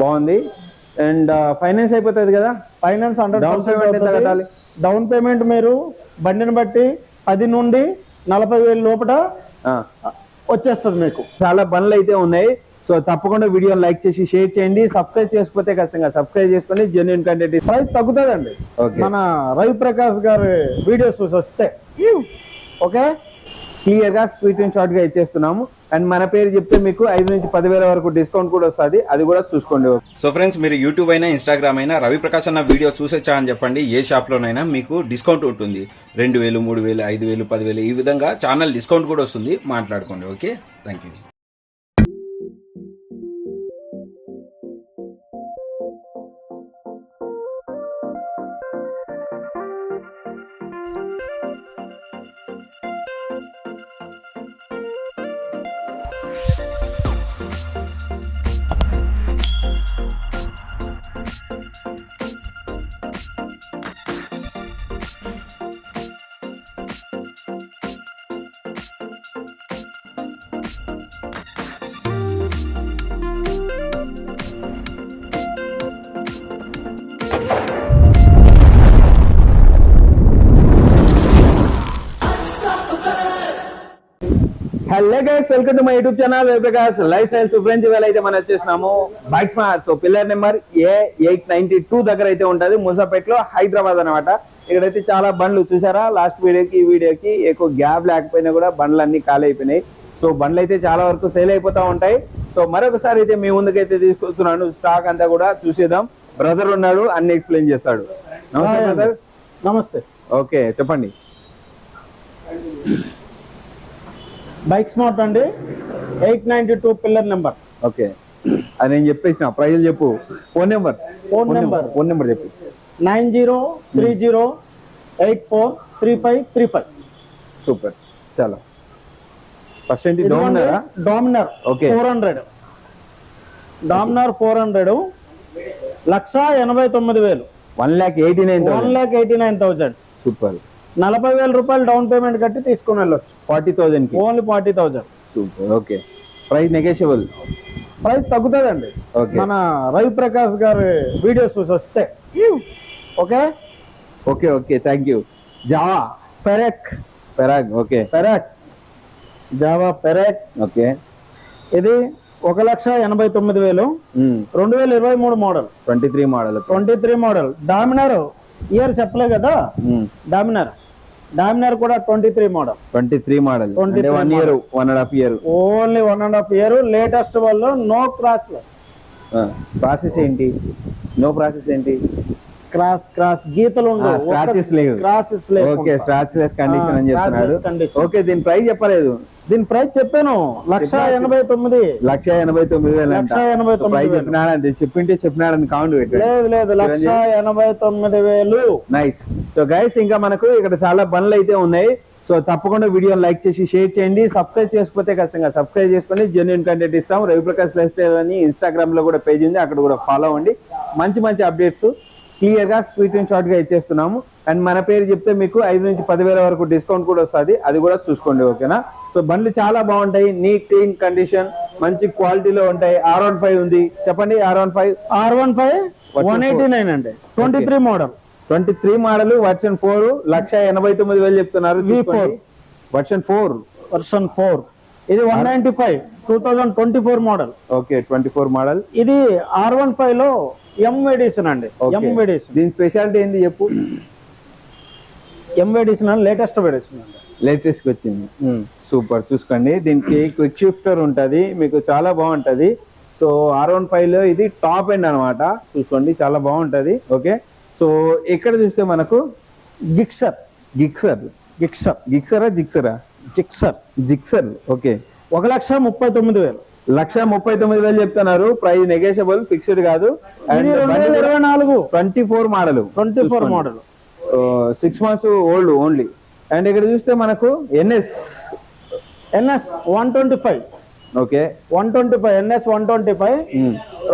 బాగుంది. And finance అయిపోతుంది కదా? ఫైనాన్స్ payment ఎంత కట్టాలి? డౌన్ పేమెంట్ మీరు బండిని బట్టి పది నుండి నలభై వేలు లోపల. వచ్చేస్తుంది మీకు. చాలా బండ్లు అయితే ఉన్నాయి. సో తప్పకుండా వీడియో లైక్ చేసి షేర్ చేయండి. సబ్స్క్రైబ్ చేసుకుంటే ఖచ్చితంగా సబ్స్క్రైబ్ చేసుకొని జెన్యున్ కంటెంట్ ప్రైస్ తగ్గుతుందండి. ఓకే. మన రవి ప్రకాష్ గారి వీడియోస్ చూసి వస్తే. ఓకే క్లియర్గా స్వీట్ అండ్ షార్ట్గా ఇచ్చేస్తున్నాము. అండ్ మన పేరు చెప్తే మీకు ఐదు నుంచి పదివేల వరకు డిస్కౌంట్ కూడా వస్తుంది. అది కూడా చూసుకోండి. సో ఫ్రెండ్స్ మీరు యూట్యూబ్ అయినా ఇన్స్టాగ్రామ్ అయినా రవి ప్రకాష్ అన్న వీడియో చూసొచ్చా అని చెప్పండి. ఏ షాప్లోనైనా మీకు డిస్కౌంట్ ఉంటుంది. రెండు వేలు మూడు వేలు ఐదు వేలు పదివేలు ఈ విధంగా ఛానల్ డిస్కౌంట్ కూడా వస్తుంది. మాట్లాడుకోండి okay thank you hello guys welcome to my YouTube channel Prakash lifestyle friends ఇవాళ అయితే మనం వచ్చేసినాము bike smart so pillar number A eight ninety two దగ్గర అయితే ఉంటది ముసాపేట్లో హైదరాబాద్ అనమాట ఇక్కడైతే చాలా బండ్లు చూసారా? లాస్ట్ వీడియోకి ఈ వీడియోకి ఎక్కువ గ్యాప్ లేకపోయినా కూడా బండ్లు అన్ని ఖాళీ అయిపోయినాయి. సో బండ్లు అయితే చాలా వరకు సేల్ అయిపోతా ఉంటాయి. సో మరొకసారి అయితే మీ ముందుకైతే తీసుకొస్తున్నాను స్టాక్ అంతా కూడా చూసేద్దాం. బ్రదర్ ఉన్నాడు అన్ని ఎక్స్ప్లెయిన్ చేస్తాడు. నమస్తే బ్రదర్ నమస్తే. ఓకే చెప్పండి. బైక్ స్మార్ట్ అండి. Eight ninety two pillar number. Okay. అది నేను చెప్పేసిన ప్రైజ్ చెప్పు. Phone number. Phone number. Phone number చెప్పు. Nine zero three zero eight four three five three five. Super. చాలా. ఫస్ట్ ఏంటి? డోమినరా Dominar Okay. Four hundred. Dominar four hundred. లక్ష ఎనభై తొమ్మిది వేలు. One lakh eighty nine one lakh eighty nine thousand. Super. నలభై వేల రూపాయలు down payment కట్టి తీసుకుని వెళ్ళొచ్చు. ఫార్టీ థౌజండ్కి? Only forty thousand super okay. Price negotiable price తగ్గుతుందండి. Okay. మన రవి ప్రకాష్ గారి వీడియోస్ చూసి వస్తే. Okay? Okay okay thank you Jawa Perak. Perak okay. Perak Jawa Perak. Okay. ఇది ఒక లక్ష ఎనభై తొమ్మిది వేలు. రెండు వేల ఇరవై మూడు model. Twenty three model. Twenty three model. Dominar year చెప్పలే కదా? డామినర్. డామినర్ కూడా twenty three model twenty three model 23 అంటే one year one and half year only one and half year latest వాళ్ళు నో క్రాస్ ప్రాసెస్ ఏంటి? No process ఏంటి? Cross cross గీతలు scratches లేవు. Crosses okay scratchless condition అని చెప్తున్నాడు. Okay దీని price చెప్పలేదు. దీని ప్రైస్ చెప్పాను. లక్ష ఎనభై తొమ్మిది. లక్ష ఎనభై తొమ్మిది వేలు లక్ష ఎనభై తొమ్మిది ప్రైస్ వేలు. చెప్పినాడు అంతే. చెప్పింటే చెప్పినాడని కౌంట్ పెట్టాడు. లేదు లేదు. లక్ష ఎనభై తొమ్మిది వేలు. నైస్ సో గైస్ ఇంకా మనకు ఇక్కడ చాలా బండ్లు అయితే ఉన్నాయి. సో తప్పకుండా వీడియో లైక్ చేసి షేర్ చేయండి. సబ్స్క్రైబ్ చేసుకుంటే ఖచ్చితంగా సబ్స్క్రైబ్ చేసుకొని జెన్యున్ కంటెంట్ ఇస్తాం. రవిప్రకాష్ లైఫ్ స్టైల్ అని ఇన్స్టాగ్రామ్లో కూడా పేజ్ ఉంది. అక్కడ కూడా ఫాలో అవ్వండి. మంచి మంచి అప్డేట్స్ క్లియర్గా స్వీట్ అండ్ షార్ట్గా ఇచ్చేస్తున్నాము. అండ్ మన పేరు చెప్తే మీకు ఐదు నుంచి పదివేల వరకు డిస్కౌంట్ కూడా వస్తుంది. అది కూడా చూసుకోండి ఓకేనా? సో బండ్లు చాలా బాగుంటాయి. నీట్ క్లీన్ కండిషన్ మంచి క్వాలిటీలో ఉంటాయి. ఆర్ వన్ ఫైవ్ ఉంది. చెప్పండి R one five R one five one eighty nine అండి. Twenty three model twenty three model version four లక్ష ఎనభై తొమ్మిది వేలు చెప్తున్నారు. V4. Version four version four ఇది one ninety five two thousand twenty four model okay twenty four model ఇది R one ఫైవ్లో M edition అండి. ఎం edition దీని స్పెషాలిటీ ఏంది చెప్పు? ఎం అని లేటెస్ట్ ఎడిషన్ అండి లేటెస్ట్ వచ్చింది. సూపర్ చూసుకోండి. దీనికి క్విక్ షిఫ్టర్ ఉంటది. మీకు చాలా బాగుంటది. సో ఆర్ వన్ ఫైవ్లో ఇది టాప్ ఎండ్ అన్నమాట. చూసుకోండి. చాలా బాగుంటది. ఓకే? సో ఇక్కడ చూస్తే మనకు? జిక్సర్ గిక్సర్ జిక్సర్ గిక్సరా జిక్సరా జిక్సర్ జిక్సర్ ఓకే. ఒక లక్ష ముప్పై తొమ్మిది వేలు. లక్ష ముప్పై తొమ్మిది వేలు చెప్తున్నారు. ప్రైస్ నెగోషియబుల్ ఫిక్స్డ్ కాదు. వేల ఇరవై నాలుగు. Twenty four model twenty four model six months old only and ఇక్కడ చూస్తే మనకు NS NS one twenty five okay one twenty five NS one twenty five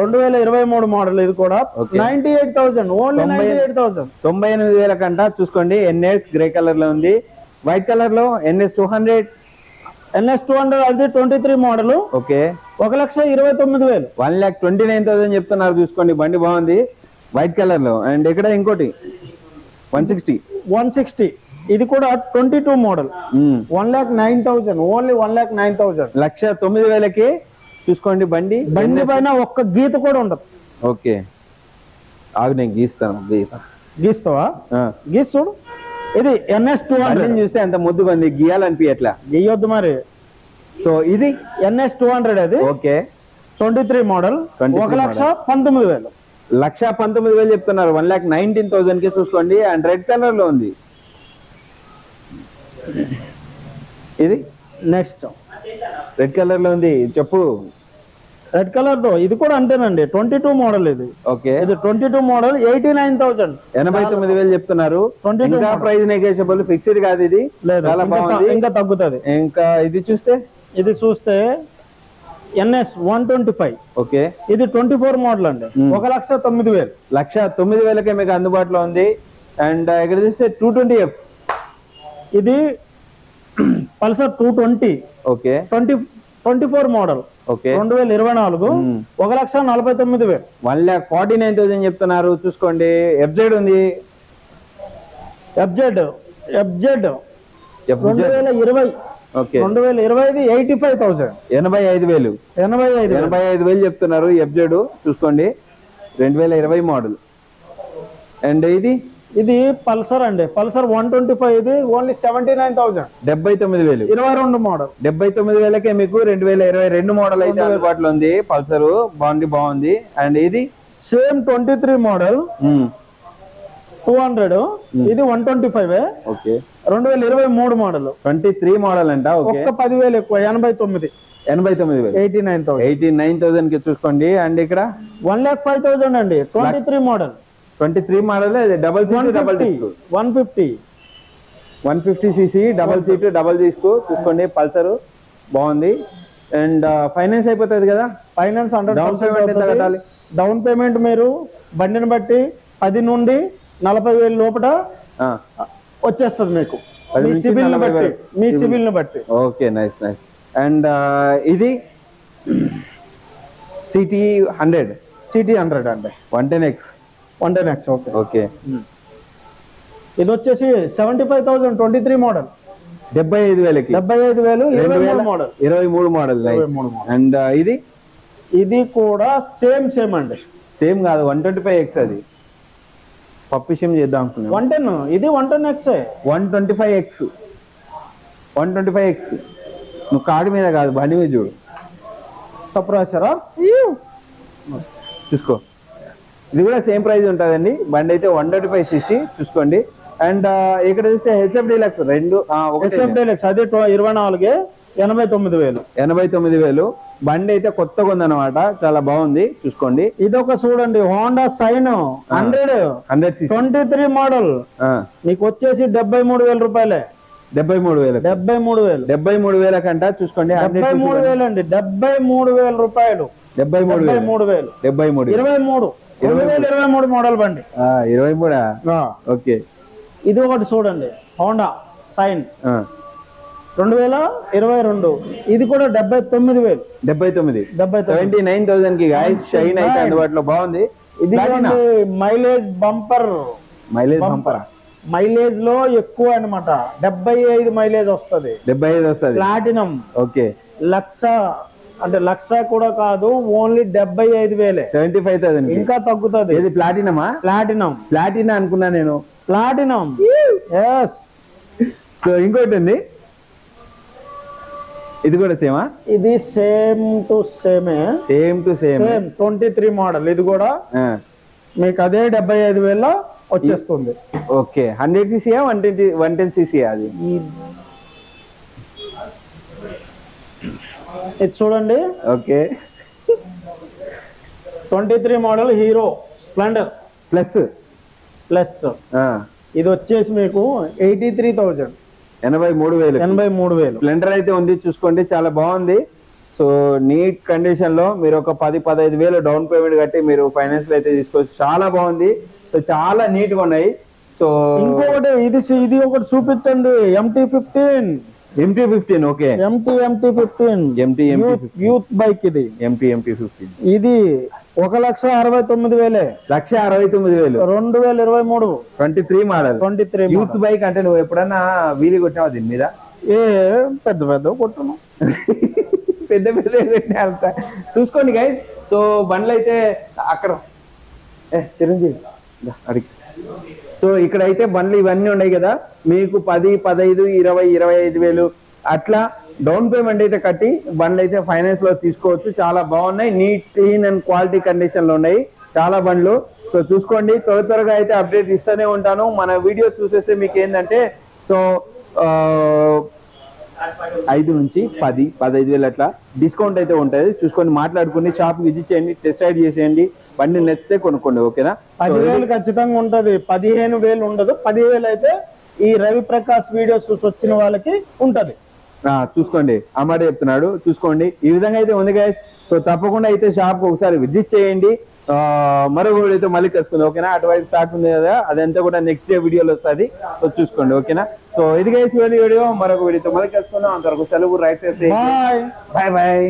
రెండు వేల ఇరవై మూడు మోడల్ ఇది కూడా. Ninety eight thousand only ninety eight thousand తొంభై ఎనిమిది వేల కంట చూసుకోండి. ఎన్ఎస్ గ్రే కలర్లో ఉంది. వైట్ కలర్లో NS two hundred NS two hundred అది ట్వంటీ త్రీ మోడల్. ఓకే ఒక లక్ష ఇరవై తొమ్మిది వేలు. One lakh twenty nine thousand చెప్తున్నారు. చూసుకోండి. బండి బాగుంది. వైట్ కలర్లో. అండ్ ఇక్కడ ఇంకోటి. One sixty. One sixty. ఇది కూడా twenty two model. One lakh nine thousand. Only one lakh nine thousand. లక్ష తొమ్మిది వేలకి చూసుకోండి బండి. బండి పైన ఒక్క గీత కూడా ఉండదు. ఓకే. ఆగు నేను గీస్తాను. గీత. గీస్తావా? ఆ. గీస్ చూడు. ఇది ఎన్ఎస్ టూ హండ్రెడ్. చూస్తే అంత ముద్దుగా ఉంది గీయాలనిపించట్లా గీయొద్దు మరి. సో ఇది? ఎన్ఎస్ టూ హండ్రెడ్ అది. ఓకే. Twenty three model. 23 ఒక లక్ష పంతొమ్మిది వేలు. లక్ష పంతొమ్మిది వేలు చెప్తున్నారు. వన్ ల్యాక్ నైన్టీన్ థౌసండ్కి చూసుకోండి. అండ్ రెడ్ కలర్లో ఉంది. ఇది? నెక్స్ట్. రెడ్ కలర్లో ఉంది. చెప్పు. రెడ్ కలర్తో ఇది కూడా అంతేనండి. ట్వంటీ టూ మోడల్ ఇది. ఓకే. ఇది twenty two model eighty nine thousand ఎనభై తొమ్మిది వేలు చెప్తున్నారు. 22 ఇంకా. ప్రైస్ నెగోషియబుల్ ఫిక్స్డ్ కాదు ఇది. చాలా బాగుంది. ఇంకా తగ్గుతుంది. ఇంకా ఇది చూస్తే? ఇది చూస్తే NS one twenty five. Okay. ఇది ట్వంటీ ఫోర్ మోడల్ అండి. ఒక లక్ష తొమ్మిది వేలు. లక్ష తొమ్మిది వేలకే మీకు అందుబాటులో ఉంది. అండ్ ఇక్కడ చూస్తే టూ ట్వంటీ ఎఫ్ ఇది Pulsar two twenty okay. Twenty twenty four model. Okay. రెండు వేల ఇరవై నాలుగు. ఒక లక్ష నలభై తొమ్మిది వేలు. One lakh forty nine thousand చెప్తున్నారు. చూసుకోండి. ఎఫ్జెడ్ ఉంది. ఎఫ్జెడ్ ఎఫ్జెడ్ రెండు. వేల ఇరవై. రెండు వేల ఇరవైది ఎయిటీ ఫైవ్ థౌసండ్. ఎనభై ఐదు వేలు. ఎనభై ఐదు. ఎనభై ఐదు వేలు చెప్తున్నారు ఎఫ్జెడ్. చూసుకోండి. రెండు వేల ఇరవై మోడల్. అండ్ ఇది? ఇది పల్సర్ అండి. పల్సర్ వన్ ట్వంటీ ఫైవ్ ఇది ఓన్లీ సెవెంటీ నైన్ థౌసండ్. డెబ్బై తొమ్మిది వేలు. ఇరవై రెండు మోడల్. డెబ్బై తొమ్మిది వేలకే మీకు రెండు వేల ఇరవై రెండు మోడల్ అయితే అందుబాటులో ఉంది. పల్సర్ బాగుంది బాగుంది. అండ్ ఇది? Same twenty three model. Two hundred. ఇది వన్ ట్వంటీ ఫైవ్ ఓకే. రెండు వేల ఇరవై మూడు మోడల్. ట్వంటీ త్రీ మోడల్ అంట ఓకే. ఒక్క పదివేలు ఎక్కువ ఎనభై తొమ్మిది. ఎనభై తొమ్మిది వేలు. Eighty nine thousand. Eighty nine థౌసండ్కి చూసుకోండి. అండ్ ఇక్కడ? వన్ ల్యాక్ ఫైవ్ థౌసండ్ అండి. Twenty three model. Twenty three model double seat double disc. One fifty. One fifty CC double seat double disc. చూసుకోండి పల్సర్. బాగుంది. అండ్ ఫైనాన్స్ అయిపోతుంది కదా? Finance hundred ఎంత కట్టాలి? Down payment మీరు బండిని బట్టి పది నుండి నలభై వేలు లోపల వచ్చేస్తుంది మీకు. మీ నలభై బట్టి. మీ సివిల్ని బట్టి. Okay nice nice. అండ్ ఇది? City hundred. సిటీ హండ్రెడ్ అండి. One ten X. One ten X okay. Okay. ఇది వచ్చేసి seventy five thousand twenty three model. డెబ్బై ఐదు వేలకి. డెబ్బై ఐదు వేలు మోడల్. ఇరవై మూడు మోడల్. అండ్ ఇది? ఇది కూడా సేమ్ సేమ్ అండి. సేమ్ కాదు వన్ ట్వంటీ ఫైవ్ ఎక్స్ అది. పప్పు సిమ్ చేద్దాం అనుకున్నాం వన్ టెన్ ఇది one ten X one twenty five X one twenty five X నువ్వు కార్డు మీద కాదు బండి మీద చూడు. తప్పు రాశారా? చూసుకో. ఇది కూడా సేమ్ ప్రైస్ ఉంటుందండి. బండి అయితే వన్ ట్వంటీ ఫైవ్ సీసీ చూసుకోండి. అండ్ ఇక్కడ చూస్తే హెచ్ఎఫ్ డీలక్స్ రెండు ఎస్ఎఫ్ డైలెక్స్ అది ఇరవై నాలుగే. ఎనభై తొమ్మిది వేలు. ఎనభై తొమ్మిది వేలు. బండి అయితే కొత్తగా ఉందన్నమాట. చాలా బాగుంది. చూసుకోండి. ఇది ఒక చూడండి Honda Shine hundred. Hundred twenty three model. మీకు వచ్చేసి డెబ్బై మూడు వేల రూపాయలే. డెబ్బై మూడు వేలు డెబ్బై మూడు వేలు. డెబ్బై మూడు వేల కంట చూసుకోండి. డెబ్బై మూడు వేలు అండి డెబ్బై మూడు వేల రూపాయలు. డెబ్బై మూడు వేలు. మూడు వేలు. డెబ్బై మూడు ఇరవై మూడు. రెండు వేల ఇరవై మూడు మోడల్ బండి ఇరవై మూడా. ఓకే. ఇది ఒకటి చూడండి హోండా సైన్ రెండు వేల ఇరవై రెండు. ఇది కూడా డెబ్బై తొమ్మిది వేలు. డెబ్బై తొమ్మిది. డెబ్బై సెవెంటీ నైన్ థౌసండ్కి గాయస్ షైన్ అయితే అందుబాటులో బాగుంది. ఇది. మైలేజ్ బంపర్ మైలేజ్ పంపరా మైలేజ్లో ఎక్కువ అన్నమాట. డెబ్బై ఐదు మైలేజ్ వస్తది. డెబ్బై ఐదు వస్తుంది. Platinum okay. లక్ష అంటే లక్ష కూడా కాదు ఓన్లీ డెబ్బై ఐదు వేలే. సెవెంటీ ఫైవ్ థౌసండ్ ఇంకా తగ్గుతుంది. ఏది ప్లాటినమా ప్లాటినం ప్లాటినా అనుకున్నా నేను. ప్లాటినం ఎస్ సో ఇంకోటి ఉంది. ఇది కూడా సేమా ఇది సేమ్ టు సేమే same to same same twenty three model ఇది కూడా మీకు అదే డెబ్బై ఐదు వేల వచ్చేస్తుంది. ఓకే. హండ్రెడ్ సీసీయా వన్ ట్వంటీ వన్ టెన్ సీసీయా అది? ఇది చూడండి. Okay. Twenty three model Hero Splendor plus plus ఇది వచ్చేసి మీకు ఎయిటీ త్రీ థౌజండ్ ఎనభై మూడు వేలు. ఎనభై మూడు వేలు. స్ప్లెండర్ అయితే ఉంది చూసుకోండి చాలా బాగుంది. సో నీట్ కండిషన్లో మీరు ఒక పది పదహైదు వేలు డౌన్ పేమెంట్ కట్టి మీరు ఫైనాన్స్లో అయితే తీసుకోవచ్చు. చాలా బాగుంది. సో చాలా నీట్గా ఉన్నాయి. సో ఇంకొకటి ఇది ఇది ఒకటి చూపించండి MT fifteen MT fifteen okay MT MT fifteen MT youth bike ఇది. ఎంటీ ఎంటీ ఫిఫ్టీన్ ఇది ఒక లక్ష అరవై తొమ్మిది వేలే. లక్ష అరవై తొమ్మిది వేలు. రెండు వేల ఇరవై మూడు. Twenty three model twenty three youth bike అంటే నువ్వు ఎప్పుడన్నా వీలు కొట్టినావా దీని మీద? ఏ పెద్ద పెద్ద కొట్టును. పెద్ద పెద్ద అంత. చూసుకోండి గైస్ సో బండ్లు అయితే అక్కడ. ఏ చిరంజీవి. అడిగి. సో ఇక్కడైతే బండ్లు ఇవన్నీ ఉన్నాయి కదా. మీకు పది పదహైదు ఇరవై ఇరవై ఐదు వేలు. అట్లా డౌన్ పేమెంట్ అయితే కట్టి బండ్లు అయితే ఫైనాన్స్లో తీసుకోవచ్చు. చాలా బాగున్నాయి. నీట్ క్లీన్ అండ్ క్వాలిటీ కండిషన్లో ఉన్నాయి. చాలా బండ్లు. సో చూసుకోండి. త్వర త్వరగా అయితే అప్డేట్ ఇస్తూనే ఉంటాను. మన వీడియో చూసేస్తే మీకు ఏంటంటే సో ఆ, ఐదు నుంచి పది పదహైదు వేలు అట్లా డిస్కౌంట్ అయితే ఉంటుంది. చూసుకొని మాట్లాడుకుని షాప్ విజిట్ చేయండి టెస్ట్ రైడ్ చేసేయండి. బండి నచ్చితే కొనుక్కోండి ఓకేనా? పదివేలు ఖచ్చితంగా ఉంటది. పదిహేను వేలు ఉండదు. పదివేలు అయితే ఈ రవి ప్రకాష్ వీడియోస్ చూసి వచ్చిన వాళ్ళకి ఉంటది. ఆ, చూసుకోండి. అమ్మాడి చెప్తున్నాడు. చూసుకోండి. ఈ విధంగా అయితే ఉంది గైస్ సో తప్పకుండా అయితే షాప్ ఒకసారి విజిట్ చేయండి. మరో వీడియోతో మళ్ళీ కలుసుకుంది ఓకేనా? అటువైపు స్టాక్ ఉంది కదా అదంతా కూడా నెక్స్ట్ డే వీడియోలో వస్తుంది. సో చూసుకోండి ఓకేనా? సో ఇది గైస్ వీడియో మరొక వీడియోతో మళ్ళీ కలుసుకుందాం. అంతవరకు సెలవు రైట్ బాయ్ బాయ్ బాయ్